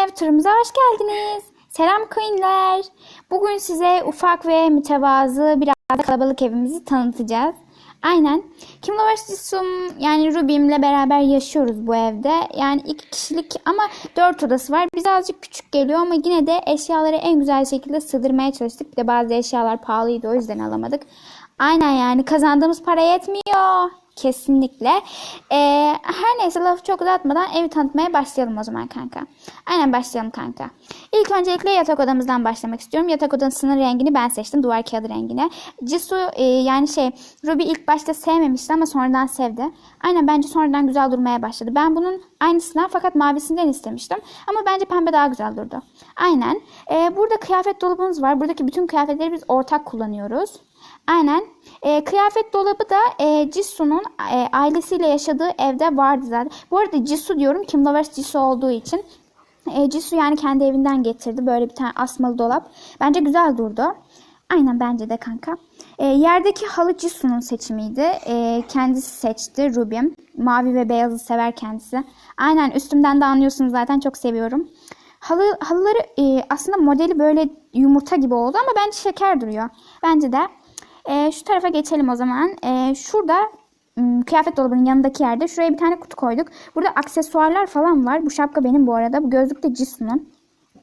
ev turumuza hoş geldiniz. Selam Queen'ler. Bugün size ufak ve mütevazı biraz kalabalık evimizi tanıtacağız. Aynen. Kim Lovers Jisum yani Ruby'imle beraber yaşıyoruz bu evde. Yani iki kişilik ama dört odası var. Bize azıcık küçük geliyor ama yine de eşyaları en güzel şekilde sığdırmaya çalıştık. Bir de bazı eşyalar pahalıydı o yüzden alamadık. Aynen yani kazandığımız para yetmiyor. Kesinlikle. Ee, her neyse lafı çok uzatmadan evi tanıtmaya başlayalım o zaman kanka. Aynen başlayalım kanka. İlk öncelikle yatak odamızdan başlamak istiyorum. Yatak odasının rengini ben seçtim. Duvar kağıdı rengine. Jisoo e, yani şey Ruby ilk başta sevmemişti ama sonradan sevdi. Aynen bence sonradan güzel durmaya başladı. Ben bunun aynısından fakat mavisinden istemiştim. Ama bence pembe daha güzel durdu. Aynen. Ee, burada kıyafet dolabımız var. Buradaki bütün kıyafetleri biz ortak kullanıyoruz. Aynen. E, kıyafet dolabı da e, Jisoo'nun e, ailesiyle yaşadığı evde vardı zaten. Bu arada Jisoo diyorum Kim Lovers Jisoo olduğu için. E, Jisoo yani kendi evinden getirdi. Böyle bir tane asmalı dolap. Bence güzel durdu. Aynen bence de kanka. E, yerdeki halı Jisoo'nun seçimiydi. E, kendisi seçti Ruby'm. Mavi ve beyazı sever kendisi. Aynen üstümden de anlıyorsunuz zaten çok seviyorum. Halı, halıları e, aslında modeli böyle yumurta gibi oldu ama bence şeker duruyor. Bence de. E, şu tarafa geçelim o zaman. E, şurada kıyafet dolabının yanındaki yerde şuraya bir tane kutu koyduk. Burada aksesuarlar falan var. Bu şapka benim bu arada. Bu gözlük de Jisoo'nun.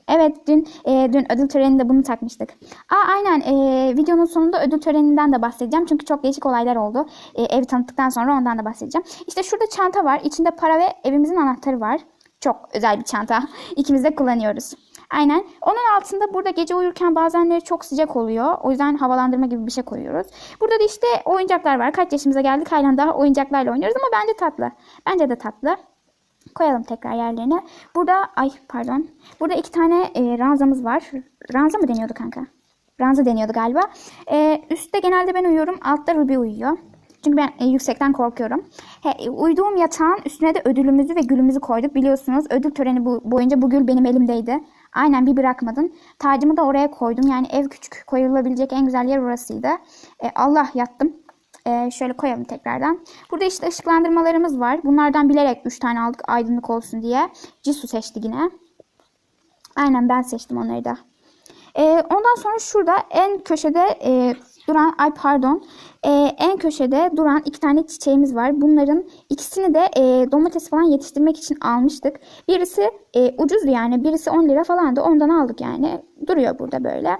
Evet dün e, dün ödül töreninde bunu takmıştık. Aa aynen e, videonun sonunda ödül töreninden de bahsedeceğim. Çünkü çok değişik olaylar oldu. E, evi tanıttıktan sonra ondan da bahsedeceğim. İşte şurada çanta var. İçinde para ve evimizin anahtarı var. Çok özel bir çanta. İkimiz de kullanıyoruz. Aynen. Onun altında burada gece uyurken bazenleri çok sıcak oluyor. O yüzden havalandırma gibi bir şey koyuyoruz. Burada da işte oyuncaklar var. Kaç yaşımıza geldik halen daha oyuncaklarla oynuyoruz ama bence tatlı. Bence de tatlı. Koyalım tekrar yerlerine. Burada ay pardon. Burada iki tane e, ranzamız var. Ranza mı deniyordu kanka? Ranza deniyordu galiba. E, üstte genelde ben uyuyorum. Altta Ruby uyuyor. Çünkü ben e, yüksekten korkuyorum. He, e, uyuduğum yatağın üstüne de ödülümüzü ve gülümüzü koyduk. Biliyorsunuz ödül töreni bu, boyunca bu gül benim elimdeydi. Aynen bir bırakmadın. Tacımı da oraya koydum. Yani ev küçük koyulabilecek en güzel yer orasıydı. E, Allah yattım. E, şöyle koyalım tekrardan. Burada işte ışıklandırmalarımız var. Bunlardan bilerek 3 tane aldık aydınlık olsun diye. Jisoo seçti yine. Aynen ben seçtim onları da. E, ondan sonra şurada en köşede e, duran, ay pardon, e, en köşede duran iki tane çiçeğimiz var. Bunların ikisini de e, domates falan yetiştirmek için almıştık. Birisi e, ucuzdu yani, birisi 10 lira falandı. Ondan aldık yani. Duruyor burada böyle.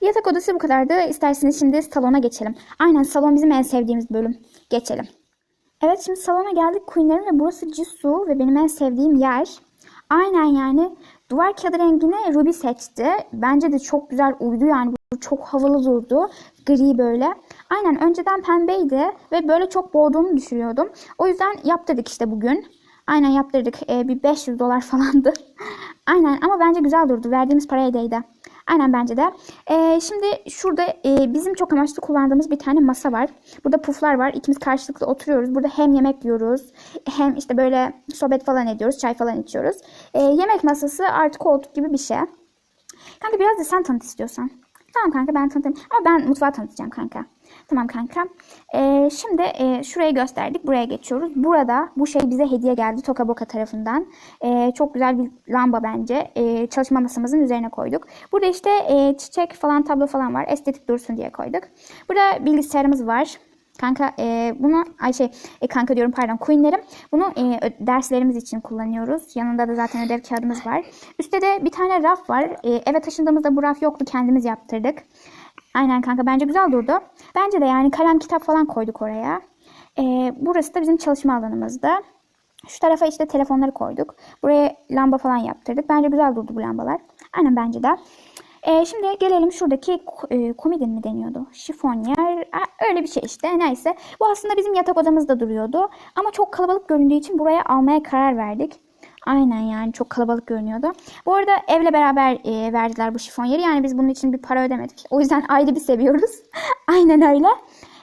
Yatak odası bu kadardı. İsterseniz şimdi salona geçelim. Aynen salon bizim en sevdiğimiz bölüm. Geçelim. Evet şimdi salona geldik Queen'lerin ve burası Jisoo ve benim en sevdiğim yer. Aynen yani duvar kağıdı rengini Ruby seçti. Bence de çok güzel uydu yani çok havalı durdu. Gri böyle. Aynen önceden pembeydi ve böyle çok boğduğunu düşünüyordum. O yüzden yaptırdık işte bugün. Aynen yaptırdık. Ee, bir 500 dolar falandı. Aynen ama bence güzel durdu. Verdiğimiz paraya değdi. Aynen bence de. Ee, şimdi şurada e, bizim çok amaçlı kullandığımız bir tane masa var. Burada puflar var. İkimiz karşılıklı oturuyoruz. Burada hem yemek yiyoruz hem işte böyle sohbet falan ediyoruz. Çay falan içiyoruz. Ee, yemek masası artı koltuk gibi bir şey. Kanka biraz da sen tanıt istiyorsan. Tamam kanka ben tanıtayım. Ama ben mutfağı tanıtacağım kanka. Tamam kanka. Ee, şimdi e, şurayı gösterdik. Buraya geçiyoruz. Burada bu şey bize hediye geldi Toka Boka tarafından. Ee, çok güzel bir lamba bence. Ee, çalışma masamızın üzerine koyduk. Burada işte e, çiçek falan tablo falan var. Estetik dursun diye koyduk. Burada bilgisayarımız var. Kanka e, bunu ay şey e, kanka diyorum pardon Queen'lerim. Bunu e, derslerimiz için kullanıyoruz. Yanında da zaten ödev kağıdımız var. Üstte de bir tane raf var. E, eve taşındığımızda bu raf yoktu. Kendimiz yaptırdık. Aynen kanka bence güzel durdu. Bence de yani kalem kitap falan koyduk oraya. E, burası da bizim çalışma alanımızdı. Şu tarafa işte telefonları koyduk. Buraya lamba falan yaptırdık. Bence güzel durdu bu lambalar. Aynen bence de. E, şimdi gelelim şuradaki e, komodin mi deniyordu? Şifonyer. Öyle bir şey işte. Neyse. Bu aslında bizim yatak odamızda duruyordu. Ama çok kalabalık göründüğü için buraya almaya karar verdik. Aynen yani çok kalabalık görünüyordu. Bu arada evle beraber e, verdiler bu şifonyeri. Yani biz bunun için bir para ödemedik. O yüzden ayrı bir seviyoruz. Aynen öyle.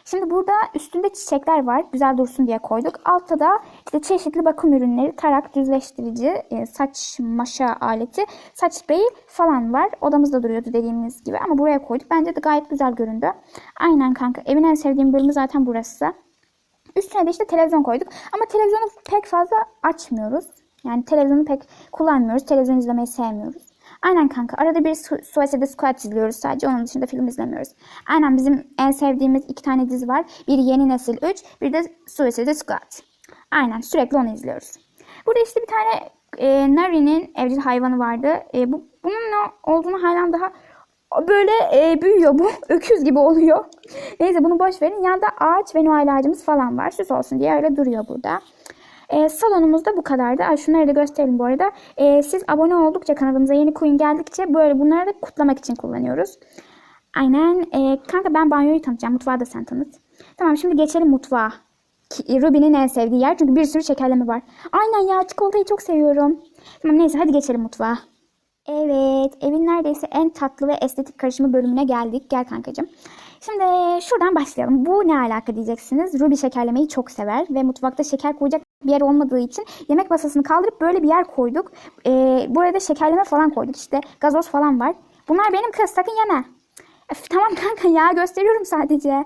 Şimdi burada üstünde çiçekler var. Güzel dursun diye koyduk. Altta da işte çeşitli bakım ürünleri, tarak, düzleştirici, e, saç maşa aleti, saç spreyi falan var. Odamızda duruyordu dediğimiz gibi ama buraya koyduk. Bence de gayet güzel göründü. Aynen kanka. Evin en sevdiğim bölümü zaten burası. Üstüne de işte televizyon koyduk. Ama televizyonu pek fazla açmıyoruz. Yani televizyonu pek kullanmıyoruz. Televizyon izlemeyi sevmiyoruz. Aynen kanka. Arada bir Su- Suicide Squad izliyoruz sadece. Onun dışında film izlemiyoruz. Aynen bizim en sevdiğimiz iki tane dizi var. Biri Yeni Nesil 3, bir de Suicide Squad. Aynen sürekli onu izliyoruz. Burada işte bir tane e, Nari'nin evcil hayvanı vardı. E, bu, bunun ne olduğunu halen daha böyle e, büyüyor bu. Öküz gibi oluyor. Neyse bunu boş verin. Yanında ağaç ve Noel ağacımız falan var. Süs olsun diye öyle duruyor burada. E, salonumuzda bu kadardı. Ay, şunları da gösterelim bu arada. E, siz abone oldukça kanalımıza yeni coin geldikçe böyle bunları da kutlamak için kullanıyoruz. Aynen. E, kanka ben banyoyu tanıtacağım. Mutfağı da sen tanıt. Tamam şimdi geçelim mutfağa. Ruby'nin en sevdiği yer çünkü bir sürü şekerleme var. Aynen ya çikolatayı çok seviyorum. Tamam neyse hadi geçelim mutfağa. Evet evin neredeyse en tatlı ve estetik karışımı bölümüne geldik. Gel kankacığım. Şimdi şuradan başlayalım. Bu ne alaka diyeceksiniz. Ruby şekerlemeyi çok sever ve mutfakta şeker koyacak bir yer olmadığı için yemek masasını kaldırıp böyle bir yer koyduk. Ee, buraya şekerleme falan koyduk. İşte gazoz falan var. Bunlar benim kız sakın yeme. Öf, tamam kanka ya gösteriyorum sadece.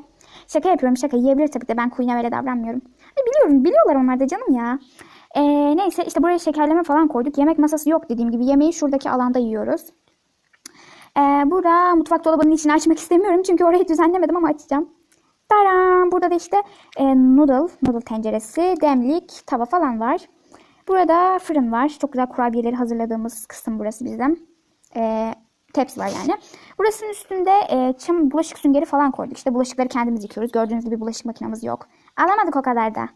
Şaka yapıyorum şaka yiyebilir tabii de ben Queen'e öyle davranmıyorum. E, biliyorum biliyorlar onlar da canım ya. E, neyse işte buraya şekerleme falan koyduk. Yemek masası yok dediğim gibi yemeği şuradaki alanda yiyoruz. E, burada mutfak dolabının içini açmak istemiyorum çünkü orayı düzenlemedim ama açacağım. Taram! Burada da işte e, noodle, noodle tenceresi, demlik, tava falan var. Burada fırın var. Çok güzel kurabiyeleri hazırladığımız kısım burası bizim. E, tepsi var yani. Burasının üstünde e, çam bulaşık süngeri falan koyduk. İşte bulaşıkları kendimiz yıkıyoruz. Gördüğünüz gibi bulaşık makinamız yok. Alamadık o kadar da.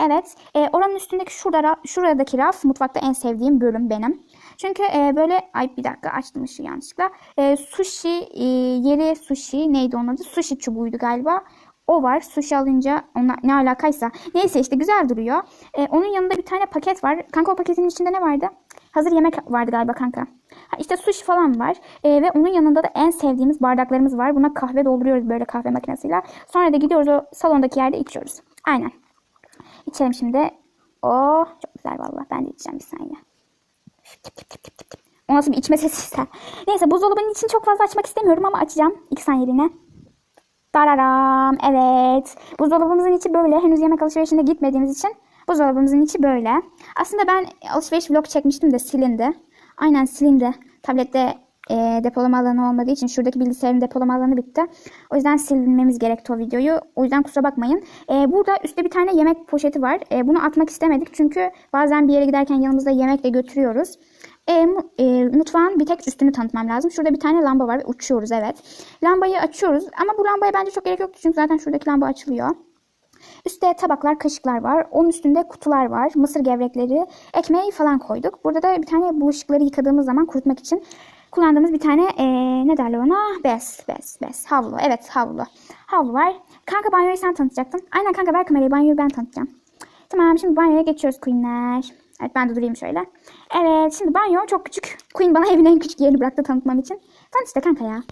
Evet. e, oranın üstündeki şurada, ra- şuradaki raf mutfakta en sevdiğim bölüm benim. Çünkü e, böyle ay bir dakika açtım ışığı yanlışlıkla. E, sushi e, yeri sushi neydi onun adı? Sushi çubuğuydu galiba. O var. Sushi alınca ona ne alakaysa. Neyse işte güzel duruyor. E, onun yanında bir tane paket var. Kanka o paketin içinde ne vardı? Hazır yemek vardı galiba kanka. Ha, işte sushi falan var. E, ve onun yanında da en sevdiğimiz bardaklarımız var. Buna kahve dolduruyoruz böyle kahve makinesiyle. Sonra da gidiyoruz o salondaki yerde içiyoruz. Aynen. İçelim şimdi. Oh çok güzel vallahi. Ben de içeceğim bir saniye. O nasıl bir içme sesiyse. Neyse buzdolabının içini çok fazla açmak istemiyorum ama açacağım. İki saniyeliğine. Dararam. Evet. Buzdolabımızın içi böyle. Henüz yemek alışverişinde gitmediğimiz için buzdolabımızın içi böyle. Aslında ben alışveriş vlog çekmiştim de silindi. Aynen silindi. Tablette e, depolama alanı olmadığı için şuradaki bilgisayarın depolama alanı bitti. O yüzden silmemiz gerekti o videoyu. O yüzden kusura bakmayın. E, burada üstte bir tane yemek poşeti var. E, bunu atmak istemedik çünkü bazen bir yere giderken yanımızda yemek de götürüyoruz. E, e, mutfağın bir tek üstünü tanıtmam lazım. Şurada bir tane lamba var ve uçuyoruz evet. Lambayı açıyoruz ama bu lambaya bence çok gerek yoktu çünkü zaten şuradaki lamba açılıyor. Üstte tabaklar, kaşıklar var. Onun üstünde kutular var. Mısır gevrekleri, ekmeği falan koyduk. Burada da bir tane bulaşıkları yıkadığımız zaman kurutmak için kullandığımız bir tane eee, ne derler ona? Bez, bez, bez. Havlu. Evet havlu. Havlu var. Kanka banyoyu sen tanıtacaktın. Aynen kanka ver kamerayı. Banyoyu ben tanıtacağım. Tamam şimdi banyoya geçiyoruz Queen'ler. Evet ben de durayım şöyle. Evet şimdi banyo çok küçük. Queen bana evin en küçük yerini bıraktı tanıtmam için. Tanıt işte kanka ya.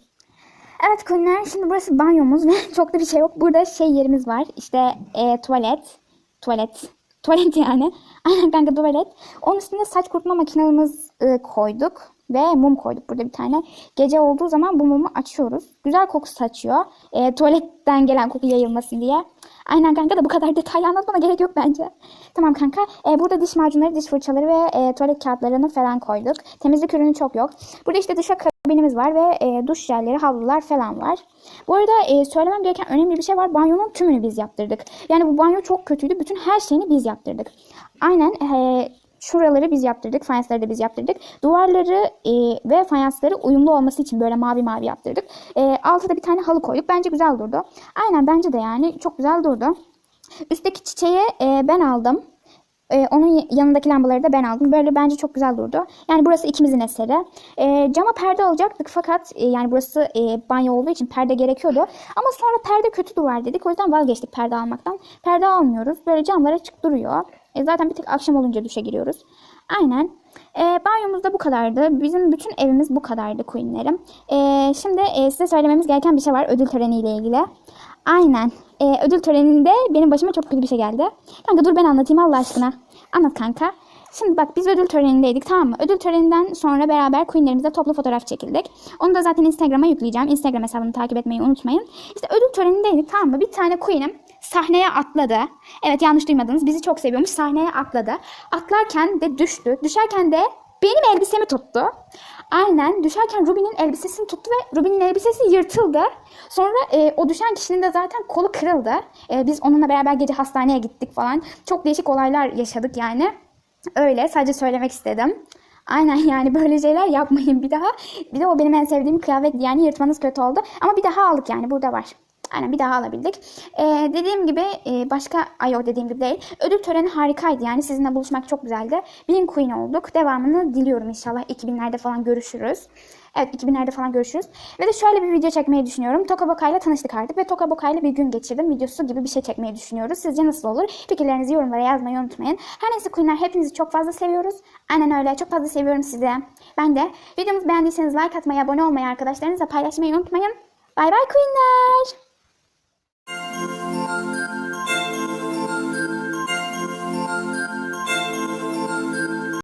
Evet Queen'ler şimdi burası banyomuz ve çok da bir şey yok. Burada şey yerimiz var. İşte e, tuvalet. Tuvalet. Tuvalet yani. Aynen kanka tuvalet. Onun üstünde saç kurutma makinemiz e, koyduk. Ve mum koyduk burada bir tane. Gece olduğu zaman bu mumu açıyoruz. Güzel koku saçıyor. E, tuvaletten gelen koku yayılmasın diye. Aynen kanka da bu kadar detaylı anlatmana gerek yok bence. Tamam kanka. E, burada diş macunları, diş fırçaları ve e, tuvalet kağıtlarını falan koyduk. Temizlik ürünü çok yok. Burada işte duşa kabinimiz var ve e, duş jelleri, havlular falan var. Bu arada e, söylemem gereken önemli bir şey var. Banyonun tümünü biz yaptırdık. Yani bu banyo çok kötüydü. Bütün her şeyini biz yaptırdık. Aynen e, şuraları biz yaptırdık. Fayansları da biz yaptırdık. Duvarları e, ve fayansları uyumlu olması için böyle mavi mavi yaptırdık. E, altı da bir tane halı koyduk. Bence güzel durdu. Aynen bence de yani çok güzel durdu. Üstteki çiçeği e, ben aldım. E, onun yanındaki lambaları da ben aldım. Böyle bence çok güzel durdu. Yani burası ikimizin eseri. E, cama perde alacaktık fakat e, yani burası e, banyo olduğu için perde gerekiyordu. Ama sonra perde kötü duvar dedik. O yüzden vazgeçtik perde almaktan. Perde almıyoruz. Böyle camlar açık duruyor. E, zaten bir tek akşam olunca duşa giriyoruz. Aynen. E, banyomuz da bu kadardı. Bizim bütün evimiz bu kadardı Queen'lerim. E, şimdi e, size söylememiz gereken bir şey var ödül töreniyle ilgili. Aynen. E, ödül töreninde benim başıma çok kötü bir şey geldi. Kanka dur ben anlatayım Allah aşkına. Anlat kanka. Şimdi bak biz ödül törenindeydik tamam mı? Ödül töreninden sonra beraber Queen'lerimizle toplu fotoğraf çekildik. Onu da zaten Instagram'a yükleyeceğim. Instagram hesabını takip etmeyi unutmayın. İşte ödül törenindeydik tamam mı? Bir tane Queen'im sahneye atladı. Evet yanlış duymadınız. Bizi çok seviyormuş. Sahneye atladı. Atlarken de düştü. Düşerken de benim elbisemi tuttu. Aynen düşerken Ruby'nin elbisesini tuttu ve Ruby'nin elbisesi yırtıldı. Sonra e, o düşen kişinin de zaten kolu kırıldı. E, biz onunla beraber gece hastaneye gittik falan. Çok değişik olaylar yaşadık yani. Öyle sadece söylemek istedim. Aynen yani böyle şeyler yapmayın bir daha. Bir de o benim en sevdiğim kıyafet yani yırtmanız kötü oldu. Ama bir daha aldık yani burada var. Aynen bir daha alabildik. Ee, dediğim gibi e, başka ay o dediğim gibi değil. Ödül töreni harikaydı yani sizinle buluşmak çok güzeldi. Bean Queen olduk. Devamını diliyorum inşallah 2000'lerde falan görüşürüz. Evet 2000'lerde falan görüşürüz. Ve de şöyle bir video çekmeyi düşünüyorum. Toka ile tanıştık artık ve Toka ile bir gün geçirdim. Videosu gibi bir şey çekmeyi düşünüyoruz. Sizce nasıl olur? Fikirlerinizi yorumlara yazmayı unutmayın. Her neyse Queenler hepinizi çok fazla seviyoruz. Aynen öyle. Çok fazla seviyorum sizi. Ben de. Videomuzu beğendiyseniz like atmayı, abone olmayı, arkadaşlarınızla paylaşmayı unutmayın. Bay bay Queenler.